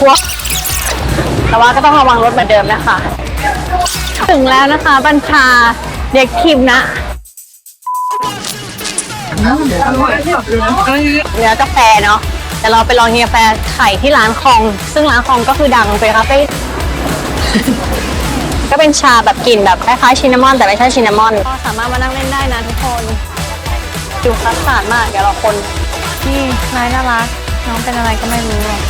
หัวแต่ว่าก็ต้องระวังรถเหมือนเดิมนะคะ ถึงแล้วนะคะบัญชาเด็กทีมนะเนื้อกาแฟเนาะแต่เราไปลองกินกาแฟไข่ที่ร้านคอง ซึ่งร้านคองก็คือดังเป็นคาเฟ่ก็เป็นชาแบบกลิ่นแบบคล้ายๆชินนามอน แต่ไม่ใช่ชินนามอน ก็สามารถมานั่งเล่นได้นะทุกคนดูคัสตาร์ดมาก เดี๋ยวเราคนนี่นายน่ารักน้องเป็นอะไรก็ไม่รู้หรอก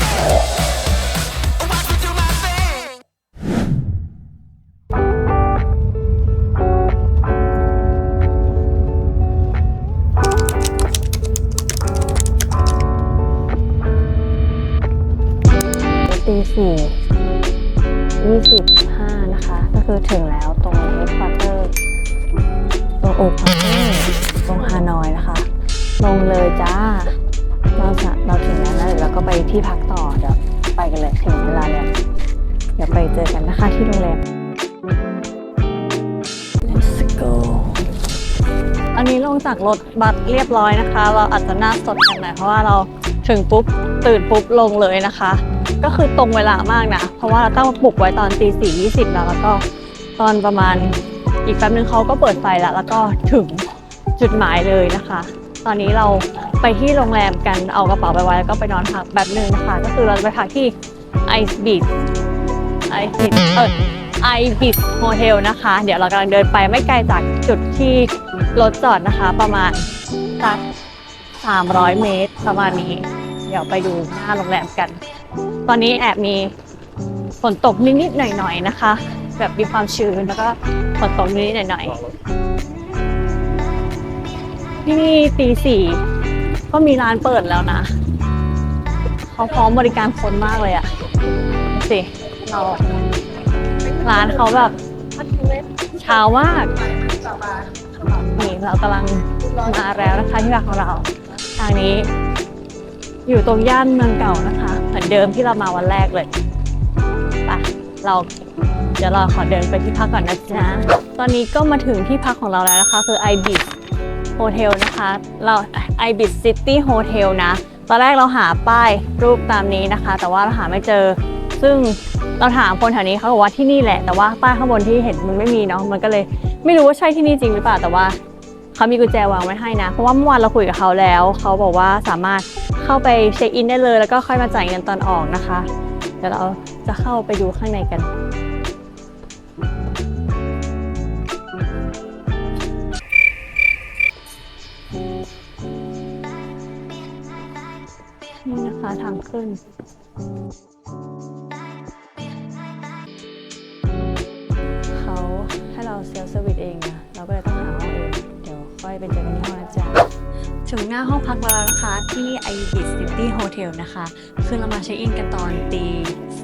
25 นะคะ ก็คือถึงแล้วตรงเอ็กควาเตอร์ตรงโอควาเตอร์ตรงฮานอยนะคะ ลงเลยจ้า เราจะเราถึงแล้วนะเดี๋ยวเราก็ไปที่พักต่อเดี๋ยวไปกันเลยถึงเวลาแล้วเดี๋ยวไปเจอกันนะคะที่โรงแรม Let's go อันนี้ลงจากรถบัสเรียบร้อยนะคะ เราอาจจะน่าสดกันหน่อยเพราะว่าเราถึงปุ๊บตื่นปุ๊บลงเลยนะคะ ก็คือตรงเวลามากนะ เพราะว่าเราตั้งปลุกไว้ตอนตีสี่ยี่สิบแล้วแล้วก็ตอนประมาณอีกแป๊บนึงเขาก็เปิดไฟแล้ว แล้วก็ถึงจุดหมายเลยนะคะ ตอนนี้เราไปที่โรงแรมกันเอากระเป๋าไปไว้แล้วก็ไปนอนพักแบบนึงนะคะ ก็คือเราจะไปพักที่ Ice Beach Ice Beach เออ Ice Beach Hotel นะคะ เดี๋ยวเรากำลังเดินไปไม่ไกลจากจุดที่รถจอดนะคะ ประมาณสัก300 เมตรประมาณนี้ เดี๋ยวไปดูหน้าโรงแรมกัน ตอนนี้แอบมีฝนตกนิดๆหน่อยๆนะคะ แบบมีความชื้นแล้วก็ฝนตกนิดๆหน่อยๆที่นี่ตีสี่ก็มีร้านเปิดแล้วนะเขาพร้อมบริการคนมากเลยอะสิเราร้านเขาแบบเช้ามากนี่เรากำลังมาแล้วนะคะที่พักของเรา ทางนี้ อยู่ตรงย่านเมืองเก่านะคะ เหมือนเดิมที่เรามาวันแรกเลยไปเราเดี๋ยวเราขอเดินไปที่พักก่อนนะจ๊ะ ตอนนี้ก็มาถึงที่พักของเราแล้วนะคะ คือ ibis Hotel นะคะ เรา ibis City Hotel นะ ตอนแรกเราหาป้ายรูปตามนี้นะคะ แต่ว่าเราหาไม่เจอ ซึ่งเราถามคนแถวนี้เขาบอกว่าที่นี่แหละ แต่ว่าป้ายข้างบนที่เห็นมันไม่มีเนาะ มันก็เลยไม่รู้ว่าใช่ที่นี่จริงหรือเปล่า แต่ว่า เขามีกุญแจวางไว้ให้นะ เพราะว่าเมื่อวานเราคุยกับเขาแล้ว เขาบอกว่าสามารถเข้าไปเช็คอินได้เลย แล้วก็ค่อยมาจ่ายเงินตอนออกนะคะ เดี๋ยวเราจะเข้าไปดูข้างในกัน นี่นะคะทางขึ้นเขาให้เราเซลฟ์เซอร์วิสเองนะ เราก็เลยต้องหา งเองเดี๋ยวค่อยไปเจอกันที่ห้องนะจ๊ะถึงหน้าห้องพักเราแล้วนะคะ ที่ Ibis City Hotel นะคะ คือเรามาเช็คอินกันตอนตี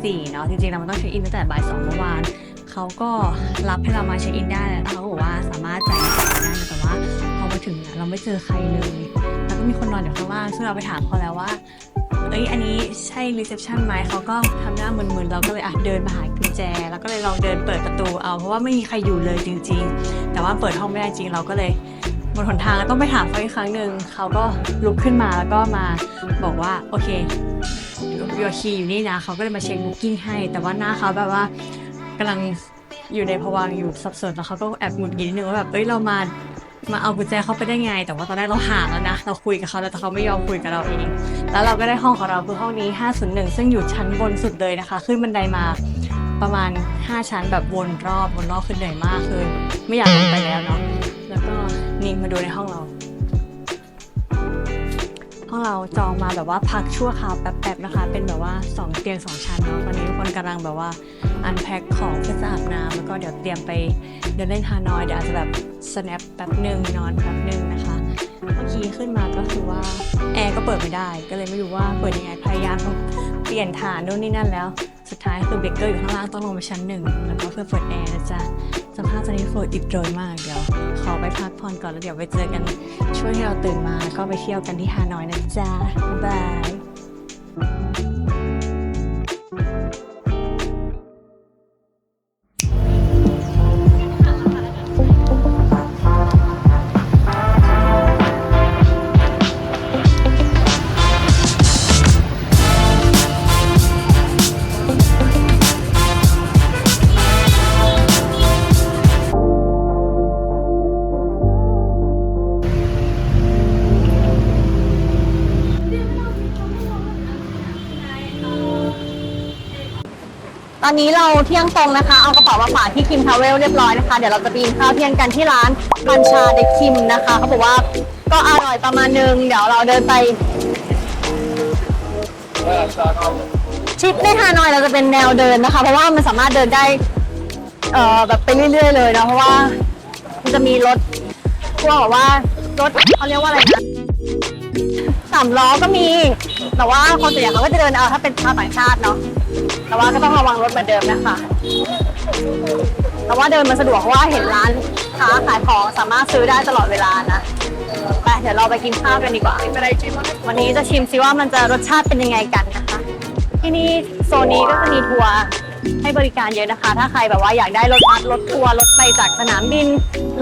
สี่เนาะจริงๆ เรามันต้องเช็คอินตั้งแต่บ่ายสองเมื่อวานเขาก็รับให้เรามาเช็คอินได้แล้วเขาบอกว่าสามารถจ่ายเงินสดได้แต่ว่าพอมาถึงเราไม่เจอใครเลย แล้วก็มีคนนอนอยู่ข้างล่างซึ่งเราไปถามเขาแล้วว่าเอ้ย อันนี้ใช่รีเซพชันไหมเขาก็ทำหน้ามึนๆ เราก็เลยอะเดินมาหากุญแจ แล้วก็เลยลองเดินเปิดประตูเอา เพราะว่าไม่มีใครอยู่เลยจริง ๆ แต่ว่าเปิดห้องไม่ได้จริง เราก็เลย บนหนทางแล้วต้องไปถามเขาอีกครั้งหนึ่งเขาก็ลุกขึ้นมาแล้วก็มาบอกว่าโอเคยูคีอยู่นี่นะเขาก็เลยมาเช็คบุ๊กิ้งให้ แต่ว่าหน้าเขาแบบว่ากำลังอยู่ในภวังอยู่สับสนแล้วเขาก็แอบหงุดหงิดนิดนึงว่าแบบเอ้ยเรามามาเอากุญแจเขาไปได้ไง แต่ว่าตอนแรกเราห่างแล้วนะ เราคุยกับเขาแต่เขาไม่ยอมคุยกับเราเอง แล้วเราก็ได้ห้องของเราคือห้องนี้ 501 ซึ่งอยู่ชั้นบนสุดเลยนะคะ ขึ้นบันไดมาประมาณ 5 ชั้นแบบวนรอบวนรอบคือเหนื่อยมากคือไม่อยากลงไปแล้วเนาะ นี่มาดูในห้องเรา ห้องเราจองมาแบบว่าพักชั่วคราวแป๊บๆนะคะ เป็นแบบว่า 2 เตียง 2 ชั้นเนาะตอนนี้ทุกคนกำลังแบบว่าอันแพ็คของเพื่อจะอาบน้ำแล้วก็เดี๋ยวเตรียมไปเดินเล่นฮานอยเดี๋ยวอาจจะแบบ snap แป๊บหนึ่งนอนแป๊บหนึ่งนะคะ เมื่อกี้ขึ้นมาก็คือว่าแอร์ก็เปิดไม่ได้ ก็เลยไม่รู้ว่าเปิดยังไงพยายาม เปลี่ยนฐานนู่นนี่นั่นแล้ว สุดท้ายคือเบรกเกอร์อยู่ข้างล่างต้องลงไปชั้นหนึ่งแล้วก็เพื่อเปิดแอร์นะจ๊ะสภาพตอนนี้ฝนอิดโรยมากเดี๋ยวขอไปพักผ่อนก่อนแล้วเดี๋ยวไปเจอกันช่วงที่เราตื่นมาแล้วก็ไปเที่ยวกันที่ฮานอยนะจ๊ะบ๊ายบาย อนนี้เราเที่ยงตรงนะคะ เอากระเป๋ามาฝากที่คิมทาวเวลเรียบร้อยนะคะ เดี๋ยวเราจะไปกินข้าวเที่ยงกันที่ร้านบัญชาเด็กคิมนะคะ เขาบอกว่าก็อร่อยประมาณนึง เดี๋ยวเราเดินไปทริปในฮานอยเราจะเป็นแนวเดินนะคะ เพราะว่ามันสามารถเดินได้เอ่อแบบไปเรื่อยๆเลยนะเพราะว่ามันจะมีรถพวกแบบว่ารถเขาเรียกว่าอะไรนะสามล้อก็มี แต่ว่าคนส่วนใหญ่เขาก็จะเดินเอาถ้าเป็นชาวต่างชาติเนาะ แต่ว่าก็ต้องระวังรถเหมือนเดิมนะคะ แต่ว่าเดินมันสะดวกเพราะว่าเห็นร้านค้าขายของสามารถซื้อได้ตลอดเวลานะไปเดี๋ยวเราไปกินข้าวกันดีกว่า วันนี้จะชิมซิว่ามันจะรสชาติเป็นยังไงกันนะคะ ที่นี่โซนนี้ก็จะมีทัวร์ให้บริการเยอะนะคะ ถ้าใครแบบว่าอยากได้รถบัสรถทัวร์รถไปจากสนามบิน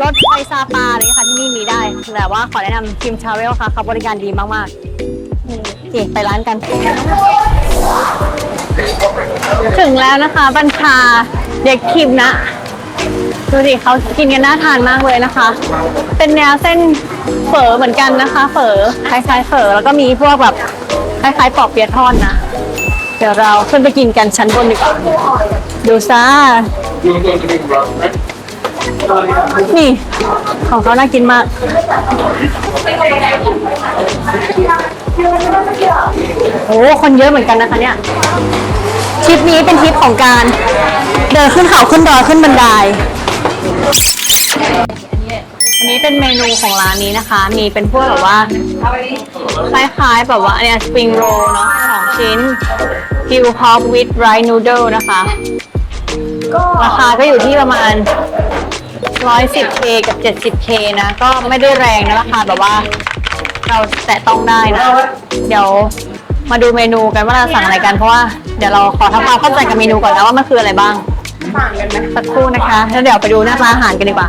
รถไปซาปาอะไรเงี้ยค่ะที่นี่มีได้ แต่ว่าขอแนะนำทีมทราเวลค่ะเขาบริการดีมากๆนี่โอเคไปร้านกัน ถึงแล้วนะคะบัญชาเด็กคิมนะ ดูสิเขากินกันน่าทานมากเลยนะคะ เป็นแนวเส้นเฝอเหมือนกันนะคะ เฝอคล้ายๆเฝอแล้วก็มีพวกแบบคล้ายๆปอบเปียะทอดนะ เดี๋ยวเราขึ้นไปกินกันชั้นบนดีกว่าดูซ่านี่ของเขาน่ากินมาก โอ้คนเยอะเหมือนกันนะคะเนี่ย ทริปนี้เป็นทริปของการ เดินขึ้นเขาขึ้นดอยขึ้นบันได อันนี้เป็นเมนูของร้านนี้นะคะ มีเป็นพวกแบบว่าคล้ายๆแบบว่าอันเนี้สปริงโรลเนาะสองชิ้นฮิวฮอ k วิดไร e นู d ด e นะคะ ราคาก็อยู่ที่ประมาณ 110k กับ 70k นะ ก็ไม่ได้แรงนะราคาแบบว่าเราแตะต้องได้นะ เดี๋ยว มาดูเมนูกันว่าเราสั่งอะไรกันเพราะว่าเดี๋ยวเราขอทำความเข้าใจกับเมนูก่อนนะว่ามันคืออะไรบ้างสักครู่นะคะแล้วเดี๋ยวไปดูหน้าตาอาหารกันดีกว่า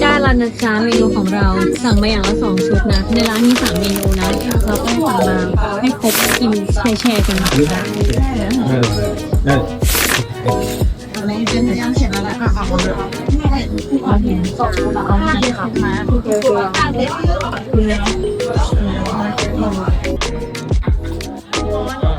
ได้แล้วนะจ๊ะเมนูของเราสั่งมาอย่างละสองชุดนะ ในร้านมีสามเมนูนะเราก็สั่งมาให้ครบกินแชร์ๆกันนะ ค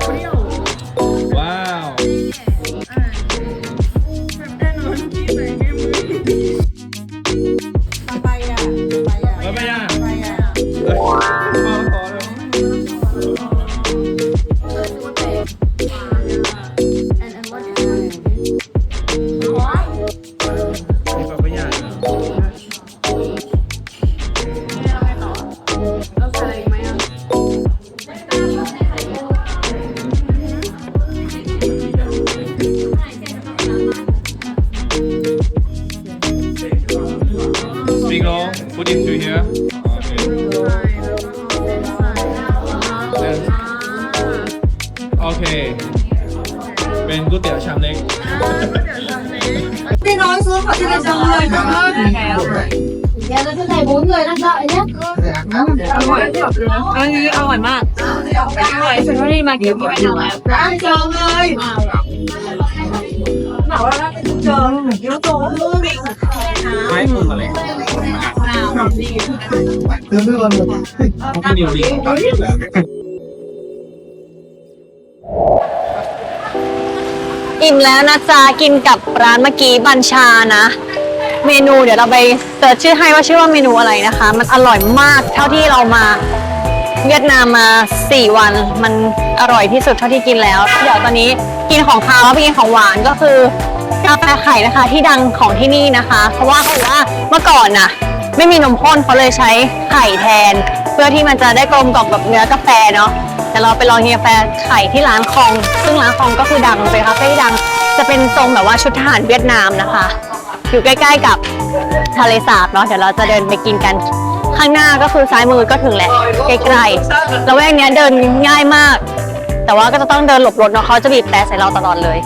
อันนี้อร่อยมากอร่อยฉันไม่ได้มากินบ่อยนะไม่ปรุงอะไรคือเรื่องมันเดียวดีอิ่มแล้วนะจ๊ะกินกับร้านเมื่อกี้บัญชานะ เมนูเดี๋ยวเราไปเสิร์ชชื่อให้ว่าชื่อว่าเมนูอะไรนะคะ มันอร่อยมากเท่าที่เรามาเวียดนามมา 4 วัน มันอร่อยที่สุดเท่าที่กินแล้ว เดี๋ยวตอนนี้กินของคาวแล้วไปกินของหวานก็คือกาแฟไข่นะคะ ที่ดังของที่นี่นะคะ เพราะว่าเขาบอกว่าเมื่อก่อนน่ะ ไม่มีนมข้นเขาเลยใช้ไข่แทน เพื่อที่มันจะได้กลมกล่อมกับเนื้อกาแฟเนาะแต่เราไปลองกินกาแฟไข่ที่ร้านคอง ซึ่งร้านคองก็คือดังเป็นคาเฟ่ที่ดังจะเป็นทรงแบบว่าชุดทหารเวียดนามนะคะ อยู่ใกล้ๆกับทะเลสาบเนาะเดี๋ยวเราจะเดินไปกินกันข้างหน้าก็คือซ้ายมือก็ถึงแหละใกล้ๆแล้วแวกเนี้ยเดินง่ายมาก แต่ว่าก็จะต้องเดินหลบรถเนาะเขาจะบีบแต่ใส่เราตลอดเลย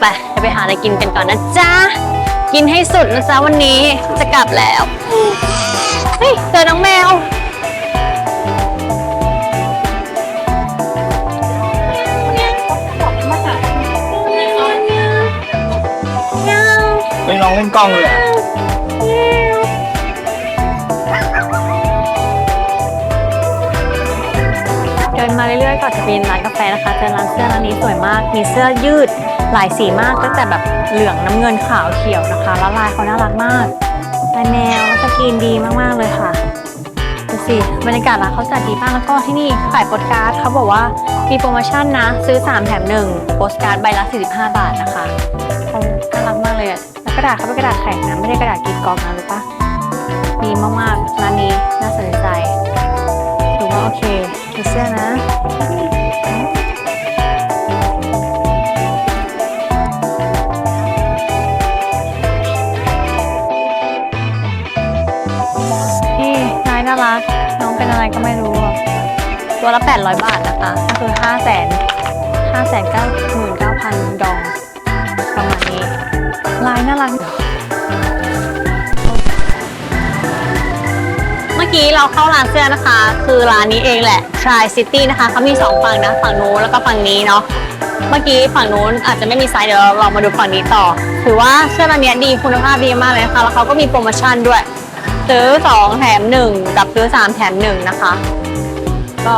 ไปเดี๋ยวไปหาอะไรกินกันก่อนนะจ๊ะกินให้สุดนะจ๊ะวันนี้จะกลับแล้วเฮ้ยเจอน้องแมว ไปลองเล่นกล้องเลยอะเดินมาเรื่อยๆก่อนจะมีร้านกาแฟนะคะเจอร้านเสื้อร้านนี้สวยมาก มีเสื้อยืดหลายสีมากตั้งแต่แบบเหลืองน้ำเงินขาวเขียวนะคะ แล้วลายเขาน่ารักมากลายแมวแล้วสกรีนดีมากๆเลยค่ะดูสิบรรยากาศร้านเขาจัดดีมากแล้วก็ที่นี่ขายโปสการ์ดเขาบอกว่ามีโปรโมชั่นนะ ซื้อ 3 แถม 1 โปสการ์ดใบละ 45 บาทนะคะน่ารักมากเลยอะ กระดาษเขาเป็นกระดาษแข็งนะไม่ได้กระดาษกรีดกรองนะรู้ปะดีมากๆร้านนี้น่าสนใจถือว่าโอเคมีเสื้อนะนี่นายน่ารักน้องเป็นอะไรก็ไม่รู้อะตัวละ 800 บาทนะคะก็คือ5 0 0 0 0 0 5 9 9 9 0 0 ดองประมาณนี้ ลายน่ารัก เมื่อกี้เราเข้าร้านเสื้อนะคะ คือร้านนี้เองแหละ Try City นะคะเขามี 2 ฝั่งนะ ฝั่งนู้นแล้วก็ฝั่งนี้เนาะ เมื่อกี้ฝั่งนู้นอาจจะไม่มีไซส์เดี๋ยวเราลองมาดูฝั่งนี้ต่อ ถือว่าเสื้อร้านนี้ดีคุณภาพดีมากเลยนะคะ แล้วเขาก็มีโปรโมชั่นด้วย ซื้อ 2 แถม 1 กับซื้อ 3 แถม 1 นะคะ ก็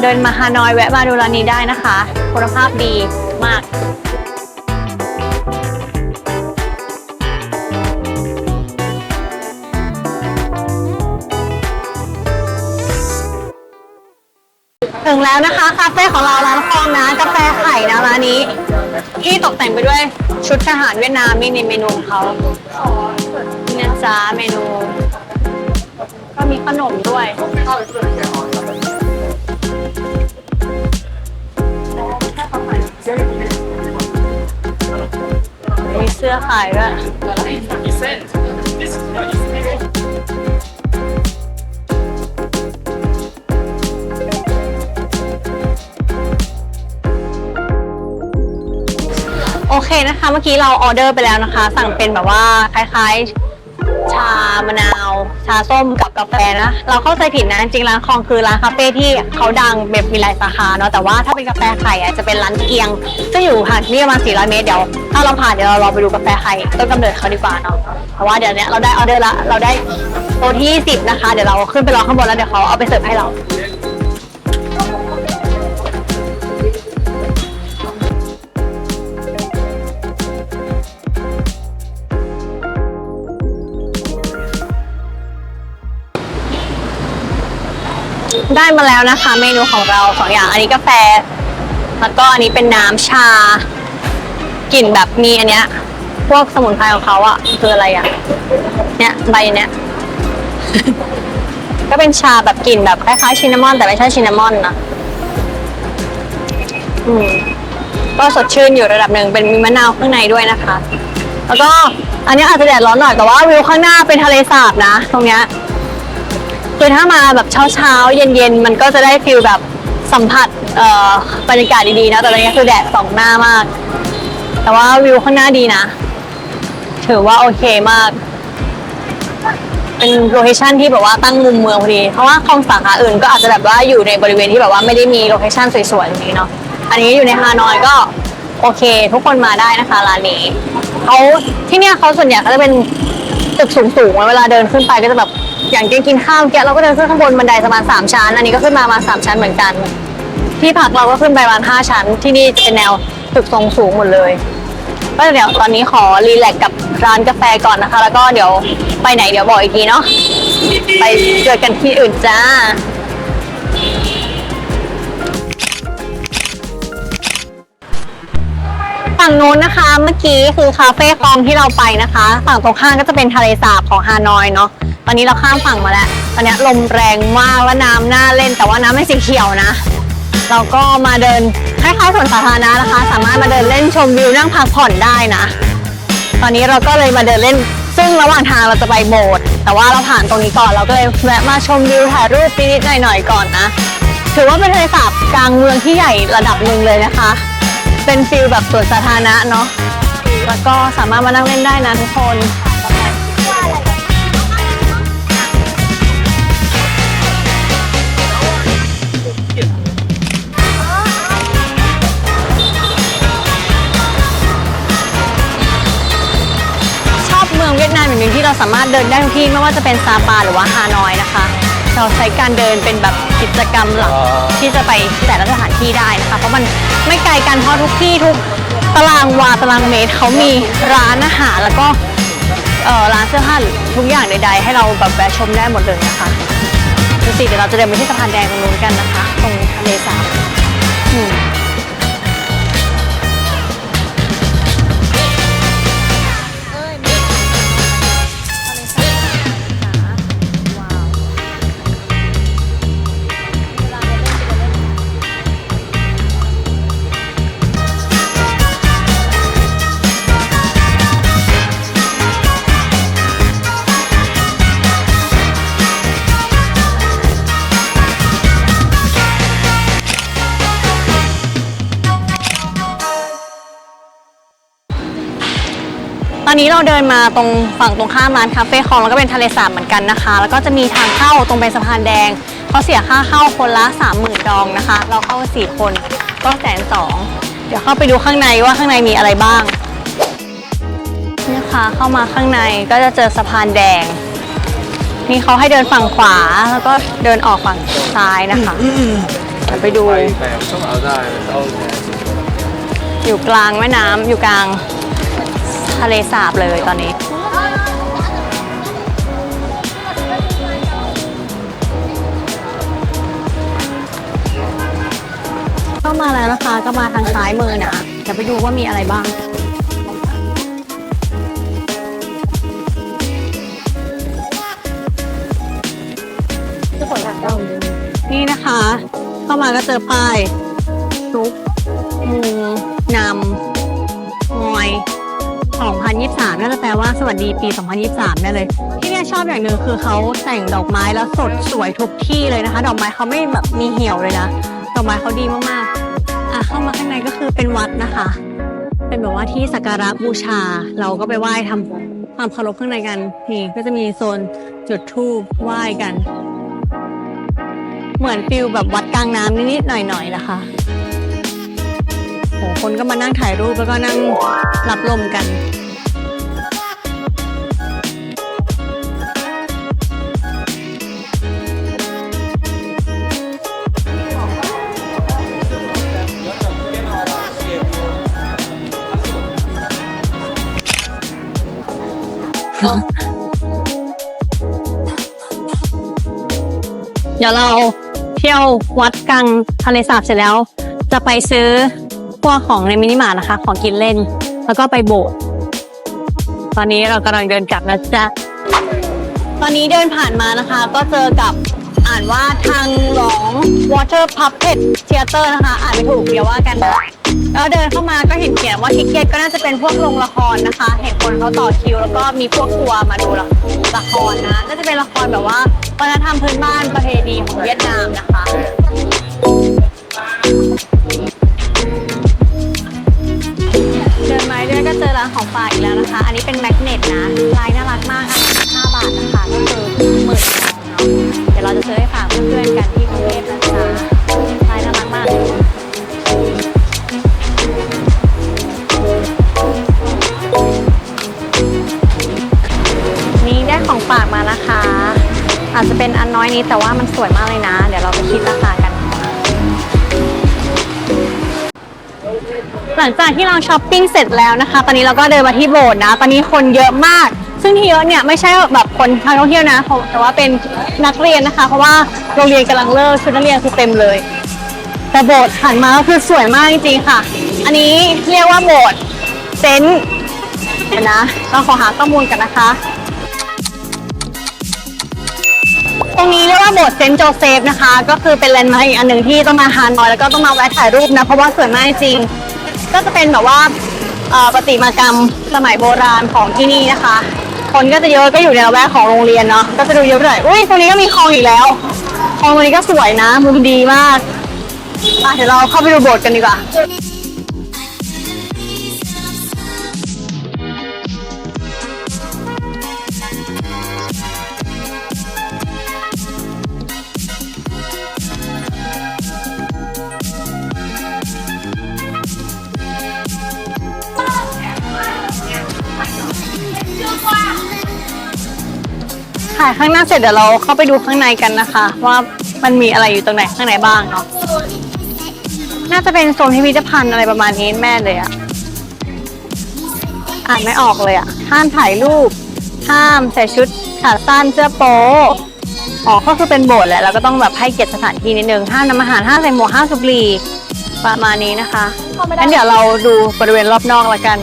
เดินมาฮานอยแวะมาดูร้านนี้ได้นะคะ คุณภาพดีมาก ถึงแล้วนะคะคาเฟ่ของเราร้านฟองนะกาแฟไข่นะร้านนี้ ที่ตกแต่งไปด้วยชุดทหารเวียดนามมีในเมนูของเขาเนี่นจ๊ะเมนู ก็มีขนมด้วยมีเสื้อขายด้วย เคนะเมื่อกี้เราออเดอร์ไปแล้วนะคะ สั่งเป็นแบบว่าคล้ายๆ ชามะนาว ชาส้มกับกาแฟนะ เราเข้าใจผิดนะ จริงร้านคองคือร้านคาเฟ่ที่เขาดังแบบมีหลายสาขาเนาะ แต่ว่าถ้าเป็นกาแฟไข่อะจะเป็นร้านเกียงซึ่อยู่ห่างที่ประมาณ400เมตรเดี๋ยว ถ้าเราผ่านเดี๋ยวเราลองไปดูกาแฟไข่ต้นกำเนิดเขาดีกว่าเนาะ เพราะว่าเดี๋ยวนี้เราได้ออเดอร์ละ เราได้โต๊ะที่10นะคะ เดี๋ยวเราขึ้นไปรอข้างบนแล้วเดี๋ยวเขาเอาไปเสิร์ฟให้เรา ได้มาแล้วนะคะ เมนูของเราสองอย่างอันนี้กาแฟ แล้วก็อันนี้เป็นน้ำชากลิ่นแบบมีอันเนี้ย พวกสมุนไพรของเขาอะคืออะไรอะเนี่ยใบเนี้ย ก็เป็นชาแบบกลิ่นแบบคล้ายๆชินนามอน แต่ไม่ใช่ชินนามอนนะอืมก็สดชื่นอยู่ระดับหนึ่งเป็นมีมะนาวข้างในด้วยนะคะ แล้วก็อันนี้อาจจะแดดร้อนหน่อยแต่ว่าวิวข้างหน้าเป็นทะเลสาบนะ ตรงเนี้ย คือถ้ามาแบบเช้าเช้าๆเย็นเย็นๆมันก็จะได้ฟิลแบบสัมผัสบรรยากาศดีๆนะแต่ตอนนี้คือแดดส่องหน้ามาก แต่ว่าวิวข้างหน้าดีนะ ถือว่าโอเคมาก เป็นโลเคชันที่แบบว่าตั้งมุมเมืองพอดี เพราะว่าคลองสาขาอื่นก็อาจจะแบบว่าอยู่ในบริเวณที่แบบว่าไม่ได้มีโลเคชันสวยๆอย่างนี้เนาะอันนี้อยู่ในฮานอยก็โอเค ทุกคนมาได้นะคะร้านนี้เขาที่เนี่ยเขาส่วนใหญ่เขาจะเป็นตึกสูงๆเวลาเดินขึ้นไปก็จะแบบ อย่างกินกินข้าวแกเราก็เดินขึ้นข้างบนบันไดประมาณสามชั้น อันนี้ก็ขึ้นมามาสามชั้นเหมือนกัน ที่พักเราก็ขึ้นไปประมาณห้าชั้น ที่นี่จะเป็นแนวตึกทรงสูงหมดเลยก็เดี๋ยวตอนนี้ขอรีแลกกับร้านกาแฟก่อนนะคะ แล้วก็เดี๋ยวไปไหนเดี๋ยวบอกอีกทีเนาะไปเจอกันที่อื่นจ้าฝั่งนู้นนะคะเมื่อกี้คือคาเฟ่คลองที่เราไปนะคะ ฝั่งตรงข้ามก็จะเป็นทะเลสาบของฮานอยเนาะ ตอนนี้เราข้ามฝั่งมาแล้ว ตอนนี้ลมแรงมากแล้วน้ำน่าเล่น แต่ว่าน้ำไม่สีเขียวนะ เราก็มาเดินคล้ายๆสวนสาธารณะนะคะ สามารถมาเดินเล่นชมวิวนั่งพักผ่อนได้นะ ตอนนี้เราก็เลยมาเดินเล่น ซึ่งระหว่างทางเราจะไปโบสถ์ แต่ว่าเราผ่านตรงนี้ก่อน เราก็เลยแวะมาชมวิวถ่ายรูปนิดๆหน่อยๆก่อนนะ ถือว่าเป็นทะเลสาบกลางเมืองที่ใหญ่ระดับหนึ่งเลยนะคะ เป็นฟิลแบบสวนสาธารณะเนาะ แล้วก็สามารถมานั่งเล่นได้นะทุกคน นามอย่างหนึ่งที่เราสามารถเดินได้ทุกที่ไม่ว่าจะเป็นซาปาหรือว่าฮานอยนะคะ เราใช้การเดินเป็นแบบกิจกรรมหลักที่จะไปแต่ละสถานที่ได้นะคะ เพราะมันไม่ไกลกันเพราะทุกที่ทุกตารางวาตารางเมตรเขามีร้านอาหารแล้วก็เอ่อร้านเสื้อผ้าหรือทุกอย่างใด ๆ ให้เราแบบแวะชมได้หมดเลยนะคะดูสิเดี๋ยวเราจะเดินไปที่สะพานแดงตรงนู้นกันนะคะ ตรงทะเล นนี้เราเดินมาตรงฝั่งตรงข้ามร้านคาเฟ่คองแล้วก็เป็นทะเลสาบเหมือนกันนะคะ แล้วก็จะมีทางเข้าตรงไปสะพานแดงเขาเสียค่าเข้าคนละ 30,000 ดองนะคะ เราเข้า 4 คนก็แสนสองเดี๋ยวเข้าไปดูข้างในว่าข้างในมีอะไรบ้างนี่ค่ะเข้ามาข้างในก็จะเจอสะพานแดง นี่เขาให้เดินฝั่งขวาแล้วก็เดินออกฝั่งซ้ายนะคะเดี๋ยวไปดูแต่ต้องเอาได้เอาอยู่กลางแม่น้ำอยู่กลางทะเลสาบเลยตอนนี้เข้ามาแล้วนะคะ ก็มาทางซ้ายมือนะเดี๋ยวไปดูว่ามีอะไรบ้างนี่นะคะ เข้ามาก็เจอป้ายซุปมูนำ 2023น่าจะแปลว่าสวัสดีปี 2023แน่เลยที่เนี่ยชอบอย่างหนึ่งคือเขาแต่งดอกไม้แล้วสดสวยทุกที่เลยนะคะ ดอกไม้เขาไม่แบบมีเหี่ยวเลยนะดอกไม้เขาดีมากๆอะเข้ามาข้างในก็คือเป็นวัดนะคะ เป็นแบบว่าที่สักการะบูชาเราก็ไปไหว้ทำความเคารพข้างในกันนี่ก็จะมีโซนจุดธูปไหว้กัน เหมือนฟิลแบบวัดกลางน้ำนิดๆหน่อยๆนะคะ คนก็มานั่งถ่ายรูปแล้วก็นั่งรับลมกันเดี๋ยวเราเที่ยววัดกลางทะเลสาบเสร็จแล้ว จะไปซื้อ พวกของในมินิมาร์ทนะคะ ของกินเล่น แล้วก็ไปโบสถ์ตอนนี้เรากำลังเดินกลับนะจ๊ะ ตอนนี้เดินผ่านมานะคะ ก็เจอกับอ่านว่าทางหลอง Water Puppet Theater นะคะ อ่านไม่ถูกเดี๋ยวว่ากันนะแล้วเดินเข้ามาก็เห็นเขียนว่าทิกเก็ตก็น่าจะเป็นพวกโรงละครนะคะ เห็นคนเขาต่อคิว แล้วก็มีพวกทัวร์มาดูละละครนะน่าจะเป็นละครแบบว่าวัฒนธรรมพื้นบ้านประเพณีของเวียดนามนะคะ เจอร้านของฝากอีกแล้วนะคะ อันนี้เป็นแมกเนตนะ ลายน่ารักมากค่ะ5บาทนะคะ ก็คือหมื่นทองเนาะ เดี๋ยวเราจะซื้อให้ฝากเพื่อนๆกันที่กรุงเทพนะจ๊ะลายน่ารักมากเลยนี่ได้ของฝากมานะคะ อาจจะเป็นอันน้อยนี้แต่ว่ามันสวยมากเลยนะ เดี๋ยวเราไปคิดราคา หลังจากที่เราช้อปปิ้งเสร็จแล้วนะคะ ตอนนี้เราก็เดินมาที่โบสถ์นะ ตอนนี้คนเยอะมาก ซึ่งที่เยอะเนี่ยไม่ใช่แบบคนทางท่องเที่ยวนะ แต่ว่าเป็นนักเรียนนะคะ เพราะว่าโรงเรียนกำลังเลิกชุดนักเรียนคือเต็มเลย แต่โบสถ์หันมาก็คือสวยมากจริงๆค่ะ อันนี้เรียกว่าโบสถ์เซนต์เดี๋ยวนะเราขอหาข้อมูลกันนะคะ ตรงนี้เรียกว่าโบสถ์เซนต์โจเซฟนะคะ ก็คือเป็นแลนด์มาร์คอีกอันหนึ่งที่ต้องมาฮานอยแล้วก็ต้องมาแวะถ่ายรูปนะ เพราะว่าสวยมากจริง ก็จะเป็นแบบว่าประติมากรรมสมัยโบราณของที่นี่นะคะ คนก็จะเยอะก็อยู่ในละแวกของโรงเรียนเนาะก็จะดูเยอะหน่อยอุ้ยตรงนี้ก็มีคลองอีกแล้วคลองตรงนี้ก็สวยนะมุมดีมากอะเดี๋ยวเราเข้าไปดูโบสถ์กันดีกว่า ถ่ายข้างหน้าเสร็จเดี๋ยวเราเข้าไปดูข้างในกันนะคะ ว่ามันมีอะไรอยู่ตรงไหนข้างในบ้างเนาะน่าจะเป็นโซนพิพิธภัณฑ์อะไรประมาณนี้แม่เลยอะอ่านไม่ออกเลยอะห้ามถ่ายรูป ห้ามใส่ชุดขาสั้นเสื้อโป๊อ๋อก็คือเป็นโบสถ์แหละแล้วก็ต้องแบบให้เกียรติสถานที่นิดนึงห้ามนำอาหารห้ามใส่หมวกห้ามสูบบุหรี่ประมาณนี้นะคะงั้นเดี๋ยวเราดูบริเวณรอบนอกละกัน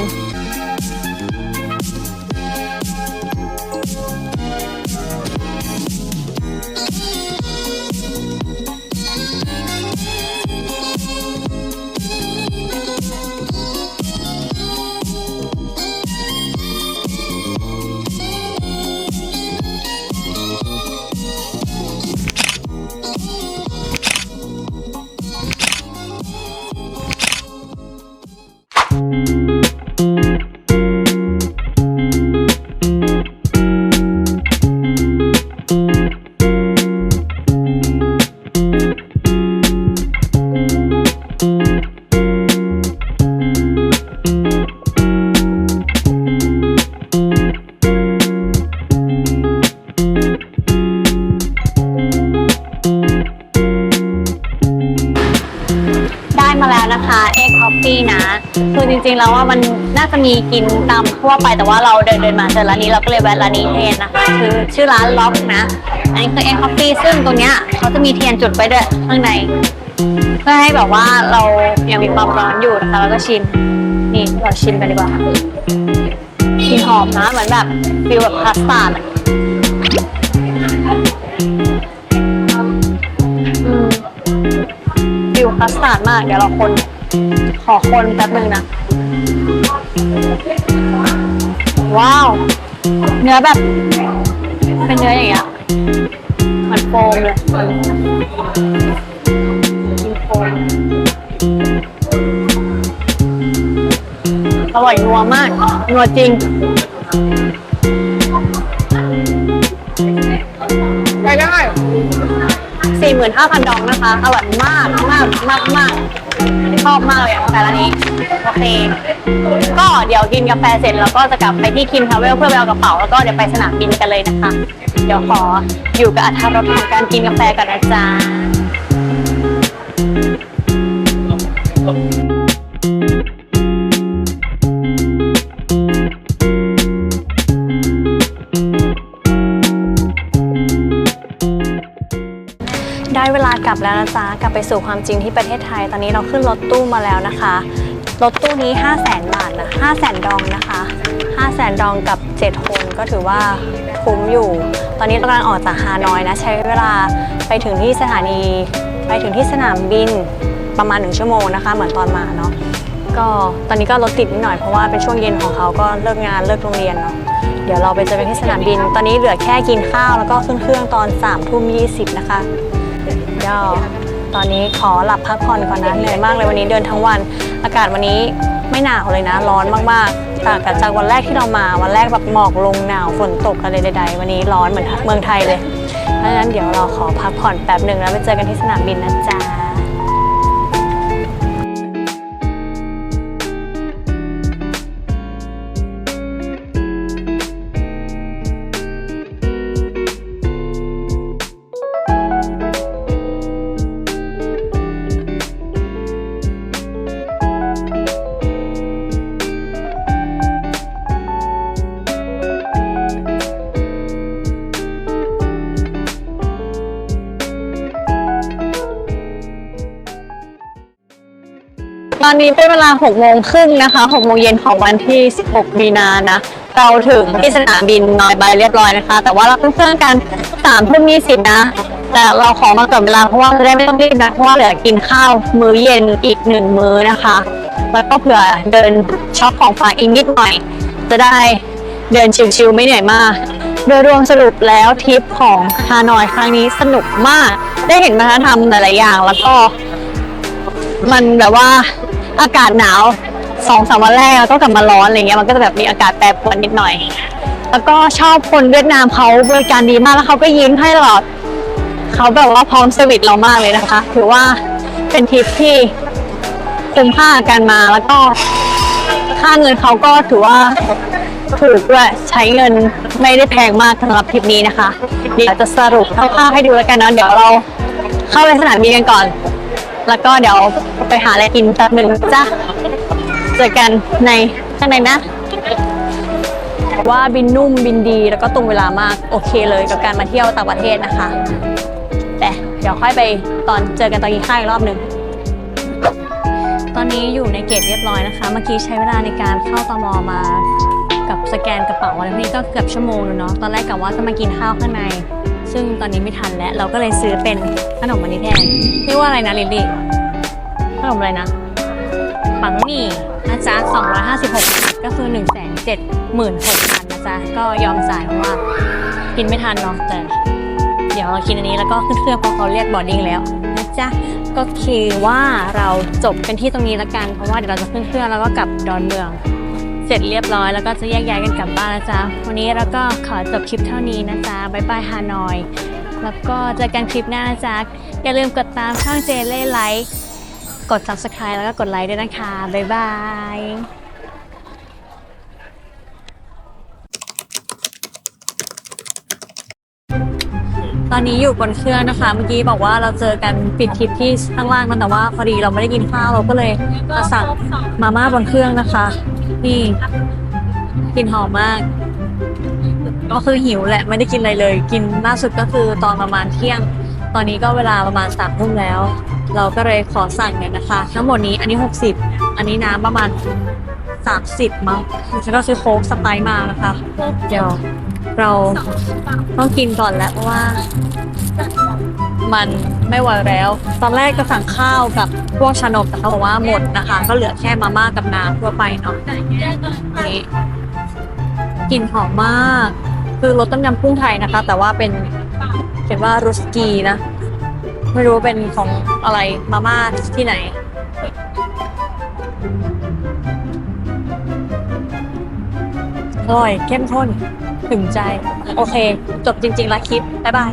คือจริงๆแล้วว่ามันน่าจะมีกินตามทั่วไปแต่ว่าเราเดินเดินมาเจอร้านนี้เราก็เลยแวะร้านนี้แทนนะคะคือชื่อร้านล็อกนะ อันนี้คือเอ็กคอฟฟี่ซึ่งตรงเนี้ยเขาจะมีเทียนจุดไว้ด้วยข้างใน เพื่อให้แบบว่าเรายังมีความร้อนอยู่นะคะแล้วก็ชิมนี่เราชิมกันดีกว่ากลินหอมนะเหมือนแบบฟิลแบบพาสต้าอะฟิวคัสตาร์ดมาก เดี๋ยวเราคน ขอคนแป๊บนึงนะ ว้าว เนื้อแบบ เป็นเนื้ออย่างเงี้ยเหมือนโฟมเลยกินโฟมอร่อยนัวมาก นัวจริงไปได้สี่หมื่นห้าพันดองนะคะ อร่อยมากมากมากมาก ชอบมากเลยกาแฟร้านนี้ โอเค ก็เดี๋ยวกินกาแฟเสร็จแล้วก็จะกลับไปที่คิมทาวเวลเพื่อไปเอากระเป๋าแล้วก็เดี๋ยวไปสนามบินกันเลยนะคะ เดี๋ยวขออยู่กับอัธรสของการกินกาแฟก่อนนะจ๊ะ กลับแล้วนะจ๊ะกลับไปสู่ความจริงที่ประเทศไทย ตอนนี้เราขึ้นรถตู้มาแล้วนะคะ รถตู้นี้ 5 0 0แสนบาทนะ5 0 0แสนดองนะคะ5 0 0แสนดองกับ 7 คนก็ถือว่าคุ้มอยู่ ตอนนี้เรากำลังออกจากฮานอยนะ ใช้เวลาไปถึงที่สถานี ไปถึงที่สนามบินประมาณ 1 ชั่วโมงนะคะ เหมือนตอนมาเนาะก็ตอนนี้ก็รถติดนิดหน่อยเพราะว่าเป็นช่วงเย็นของเขาก็เลิกงานเลิกโรงเรียนเนาะเดี๋ยวเราไปเจอกันที่สนามบิน ตอนนี้เหลือแค่กินข้าวแล้วก็ขึ้นเครื่องตอน3ามทุ่มยีนะคะ ตอนนี้ขอหลับพักผ่อนก่อนนะเหนื่อยมากเลยวันนี้เดินทั้งวัน อากาศวันนี้ไม่หนาวเลยนะ ร้อนมากๆต่างกับจากวันแรกที่เรามาวันแรกแบบหมอกลงหนาวฝนตกอะไรใดๆ วันนี้ร้อนเหมือนเมืองไทยเลยเพราะฉะนั้นเดี๋ยวเราขอพักผ่อนแป๊บหนึ่งแล้วไปเจอกันที่สนามบินนะจ๊ะ นี้เป็นเวลา 6 โมงครึ่งนะคะ 6 โมงเย็นของวันที่ 16 มีนานะ เราถึงที่สนามบินนอยบายเรียบร้อยนะคะ แต่ว่าเราเพิ่งเครื่องกัน3ทุ่ม20นะ แต่เราขอมาก่อนเวลาเพราะว่าจะได้ไม่ต้องรีบนะ เพราะว่าเหลือกินข้าวมื้อเย็นอีกหนึ่งมื้อนะคะ แล้วก็เผื่อเดินช็อปของฝากอีกนิดหน่อย จะได้เดินชิวๆไม่เหนื่อยมากโดยรวมสรุปแล้วทริปของฮานอยครั้งนี้สนุกมาก ได้เห็นวัฒนธรรมหลายๆอย่าง แล้วก็มันแบบว่า อากาศหนาวสองสามวันแรกแล้วก็กลับมาร้อนอะไรเงี้ยมันก็จะแบบมีอากาศแปรปรวนนิดหน่อย แล้วก็ชอบคนเวียดนามเขาบริการดีมากแล้วเขาก็ยิ้มให้ตลอดเขาแบบว่าพร้อมสวิตเรามากเลยนะคะ ถือว่าเป็นทริปที่คุ้มค่ากันมาแล้วก็ค่าเงินเขาก็ถือว่าถูกด้วยใช้เงินไม่ได้แพงมากสำหรับทริปนี้นะคะ เดี๋ยวจะสรุปคร่าวๆให้ดูแล้วกันเนาะเดี๋ยวเราเข้าไปสนามบินกันก่อน แล้วก็เดี๋ยวไปหาอะไรกินแป๊บหนึ่งจ้ะเจอกันในข้างในนะ ว่าบินนุ่มบินดีแล้วก็ตรงเวลามากโอเคเลยกับการมาเที่ยวต่างประเทศนะคะ แต่เดี๋ยวค่อยไปตอนเจอกันตอนกินข้าวอีกรอบหนึ่งตอนนี้อยู่ในเกตเรียบร้อยนะคะ เมื่อกี้ใช้เวลาในการเข้าตมมากับสแกนกระเป๋าอะไรพวกนี้ก็เกือบชั่วโมงแล้วเนาะตอนแรกกะว่าจะมากินข้าวข้างใน ซึ่งตอนนี้ไม่ทันแล้วเราก็เลยซื้อเป็นขนมอันนี้แทนเรียกว่าอะไรนะลิลลี่ขนมอะไรนะปังหมี่นะจ๊ะ256บาทก็คือ 1 7 6 0 0 0นะจ๊ะก็ยอมจ่ายเพราะว่ากินไม่ทันเนาะแต่เดี๋ยวเรากินอันนี้แล้วก็ขึ้นเครื่องเพราะเขาเรียกบอร์ดิ้งแล้วนะจ๊ะก็คือว่าเราจบกันที่ตรงนี้ละกันเพราะว่าเดี๋ยวเราจะขึ้นเครื่องแล้วก็กลับดอนเมือง สร็จเรียบร้อยแล้วก็จะแยกย้ายกันกลับบ้านนะจ๊ะ วันนี้เราก็ขอจบคลิปเท่านี้นะจ๊ะบายบายฮานอย แล้วก็เจอกันคลิปหน้านะจ๊ะ อย่าลืมกดตามช่องเจเล่ไลค์ กด subscribe แล้วก็กดไลค์ด้วยนะคะ บ๊ายบาย ตอนนี้อยู่บนเครื่องนะคะ เมื่อกี้บอกว่าเราเจอกันปิดทริปที่ข้างล่างนั่นแต่ว่าพอดีเราไม่ได้กินข้าวเราก็เลยมาสั่งมาม่าบนเครื่องนะคะ นี่กลินหอมมาก ก็คือหิวแหละไม่ได้กินอะไรเลย กินล่าสุดก็คือตอนประมาณเที่ยง ตอนนี้ก็เวลาประมาณสามทุ่มแล้ว เราก็เลยขอสั่งเนี่ยนะคะ ทั้งหมดนี้อันนี้ 60 อันนี้น้ำประมาณ 30มั้งแล้วก็ซื้อโค้กสไปซ์มานะคะ เดี๋ยว เราต้องกินก่อนแล้วเพราะว่า มันไม่ไหวแล้ว ตอนแรกก็สั่งข้าวกับพวกชานมแต่เขาบอกว่าหมดนะคะ ก็เหลือแค่มาม่ากับน้ำทั่วไปเนาะนี่กลิ่นหอมมาก คือรสต้มยำกุ้งไทยนะคะ แต่ว่าเป็นเขียนว่ารุสกีนะ ไม่รู้ว่าเป็นของอะไรมาม่าที่ไหนอร่อยเข้มข้น ถึงใจ โอเค จบจริงๆแล้วคลิป บ๊ายบาย